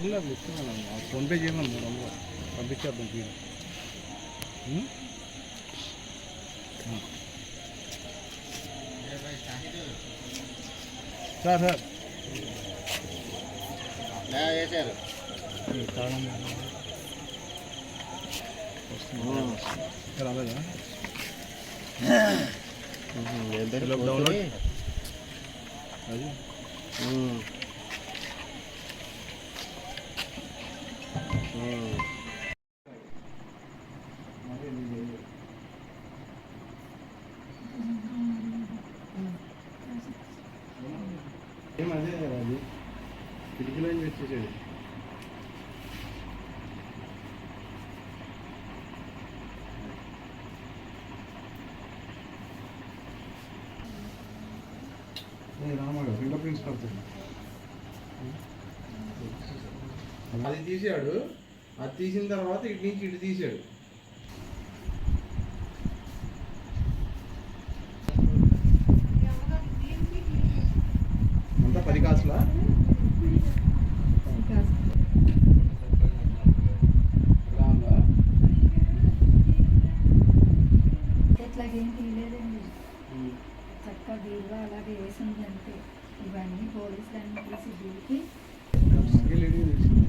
ఇస్తున్నాను ఇస్తున్నాను ఫోన్పే చేయమని మూడు వందలు. పంపించేద్దాం తీరు. Sir sir. డౌన్లోడ్. అది? ఏం అదే అది కిటికీలో వచ్చేసేది రామాడు ఫింగర్ ప్రింట్స్ పడుతుంది అది తీసాడు అది తీసిన తర్వాత ఇటు నుంచి ఇటు తీసాడు అంతా పది కాసులా? ఎట్లాగేం తీయలేదండి. చక్కగా బీరువా అలాగే వేసింది అంతే ఇవన్నీ పోలీసులు అన్ని తీసి దూకి ఎల్ఈడి తీసింది.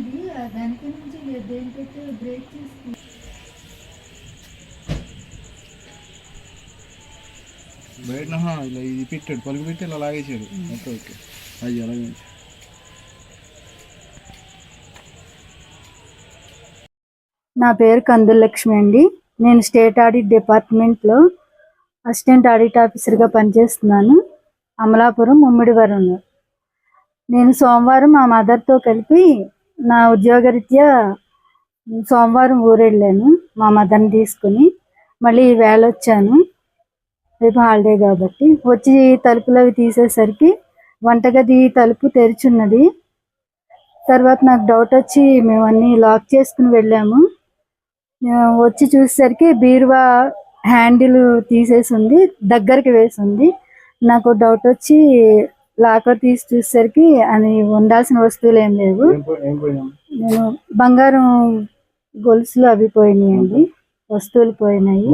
ఇది ఆ దానికి నుంచి దేని పెట్టి బ్రేక్ చేసి బయట ఇలా ఇది పెట్టాడు. పలుకు పెట్టి ఇలా లాగేసాడు. Okay okay. అది అలాగే. నా పేరు కందుల లక్ష్మి అండి. నేను స్టేట్ ఆడిట్ డిపార్ట్మెంట్లో అసిస్టెంట్ ఆడిట్ ఆఫీసర్గా పనిచేస్తున్నాను. అమలాపురం ముమ్మిడివరంలో నేను సోమవారం మా మదర్తో కలిపి నా ఉద్యోగరీత్యా సోమవారం ఊరెళ్ళాను. మా మదర్ని తీసుకుని మళ్ళీ వేళ వచ్చాను. రేపు హాలిడే కాబట్టి వచ్చి తలుపులు అవి తీసేసరికి వంటగది తలుపు తెరిచున్నది. తర్వాత నాకు డౌట్ వచ్చి మేము అన్నీ లాక్ చేసుకుని వెళ్ళాము. వచ్చి చూసేసరికి బీరువా హ్యాండిల్ తీసేసి ఉంది దగ్గరికి వేసి ఉంది నాకు డౌట్ వచ్చి లాకర్ తీసి చూసేసరికి అది ఉండాల్సిన వస్తువులు ఏం లేవు. నేను బంగారం గొలుసులు అవి పోయినాయండి. వస్తువులు పోయినాయి.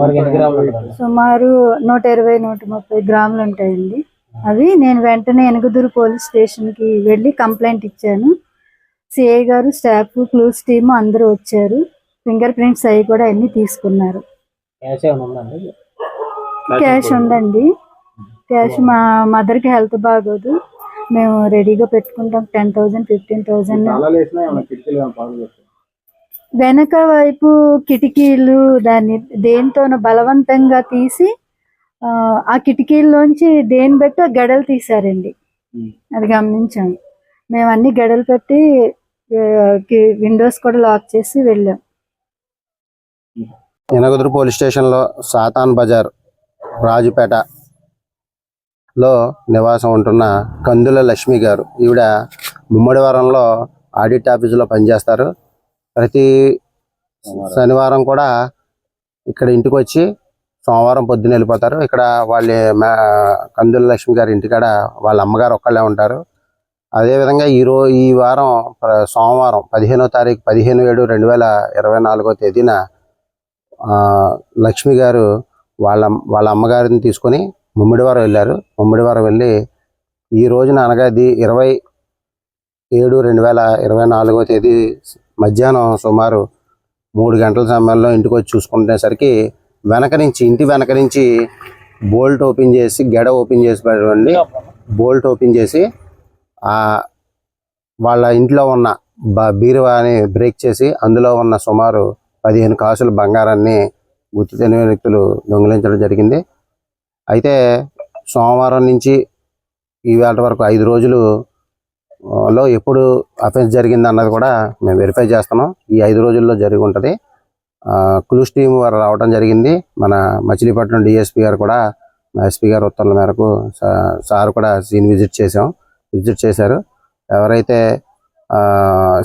సుమారు నూట ఇరవై నూట ముప్పై గ్రాములు ఉంటాయండి. అవి నేను వెంటనే ఎనుగుదూరు పోలీస్ స్టేషన్కి వెళ్ళి కంప్లైంట్ ఇచ్చాను. సిఐ గారు స్టాఫ్ క్లూస్ టీమ్ అందరూ వచ్చారు. ఫింగర్ ప్రింట్స్ అవి కూడా అన్ని తీసుకున్నారు. క్యాష్ ఉందండి. క్యాష్ మా మదర్కి హెల్త్ బాగోదు. మేము రెడీగా పెట్టుకుంటాం. టెన్ థౌజండ్ ఫిఫ్టీన్ పెట్టాయి? వెనక వైపు కిటికీలు దాన్ని దేనితోనో బలవంతంగా తీసి ఆ, కిటికీల్లోంచి దేని బట్టి ఆ గడలు తీసారండి. అది గమనించాము మేము అన్ని గడలు పెట్టి విండోస్ కూడా లాక్ చేసి వెళ్ళాం. ఎనగదురు పోలీస్ స్టేషన్లో సాతాన్ బజార్ రాజుపేట. లో నివాసం ఉంటున్న కందుల లక్ష్మి గారు. ఈవిడ ముమ్మడివారంలో ఆడిట్ ఆఫీసులో పనిచేస్తారు. ప్రతి శనివారం కూడా ఇక్కడ ఇంటికి వచ్చి సోమవారం పొద్దున్న వెళ్ళిపోతారు. ఇక్కడ వాళ్ళ కందుల లక్ష్మి గారి ఇంటికాడ వాళ్ళ అమ్మగారు ఒక్కళ్ళే ఉంటారు. అదేవిధంగా ఈ ఈ వారం సోమవారం పదిహేనో తారీఖు పదిహేను ఏడు రెండు వేల ఇరవై నాలుగో తేదీన ఆ, లక్ష్మి గారు వాళ్ళ వాళ్ళ అమ్మగారిని తీసుకొని ముమ్మిడివారం వెళ్ళారు. ముమ్మిడివారం వెళ్ళి ఈ రోజున అనగా ఇది ఇరవై ఏడు రెండు వేల ఇరవై నాలుగో తేదీ మధ్యాహ్నం సుమారు మూడు గంటల సమయంలో ఇంటికి వచ్చి చూసుకునేసరికి వెనక నుంచి ఇంటి వెనక నుంచి బోల్ట్ ఓపెన్ చేసి గెడ ఓపెన్ చేసి పెట్టండి బోల్ట్ ఓపెన్ చేసి వాళ్ళ ఇంట్లో ఉన్న బ- బీరువాని బ్రేక్ చేసి అందులో ఉన్న సుమారు పదిహేను కాసుల బంగారాన్ని గుర్తు తెలియని వ్యక్తులు దొంగిలించడం జరిగింది. అయితే సోమవారం నుంచి ఈవేళ వరకు ఐదు రోజులు లో ఎప్పుడు అఫెన్స్ జరిగింది అన్నది కూడా మేము వెరిఫై చేస్తున్నాం. ఈ ఐదు రోజుల్లో జరిగి ఉంటుంది. క్లూస్ టీం వారు రావడం జరిగింది. మన మచిలీపట్నం డిఎస్పీ గారు కూడా ఎస్పీ గారు ఉత్తర్వుల మేరకు సార్ కూడా సీన్ విజిట్ చేసాం విజిట్ చేశారు. ఎవరైతే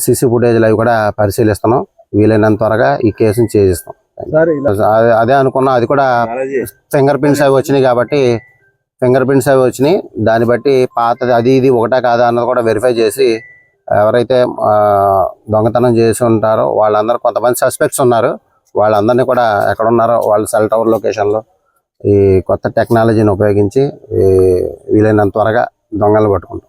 సీసీ ఫుటేజ్లు అవి కూడా పరిశీలిస్తున్నాం. వీలైనంత త్వరగా ఈ కేసును చేసిస్తాం అదే- అదే అనుకున్నా అది కూడా ఫింగర్ ప్రింట్స్ అవి వచ్చినాయి కాబట్టి ఫింగర్ ప్రింట్స్ అవి వచ్చినాయి. దాన్ని బట్టి పాతది అది ఇది ఒకటా కాదా అన్నది కూడా వెరిఫై చేసి ఎవరైతే దొంగతనం చేసి ఉంటారో వాళ్ళందరూ కొంతమంది సస్పెక్ట్స్ ఉన్నారు. వాళ్ళందరినీ కూడా ఎక్కడ ఉన్నారో వాళ్ళ సెల్ టవర్ లొకేషన్లో ఈ కొత్త టెక్నాలజీని ఉపయోగించి వీలైనంత త్వరగా దొంగలు పట్టుకుంటాం.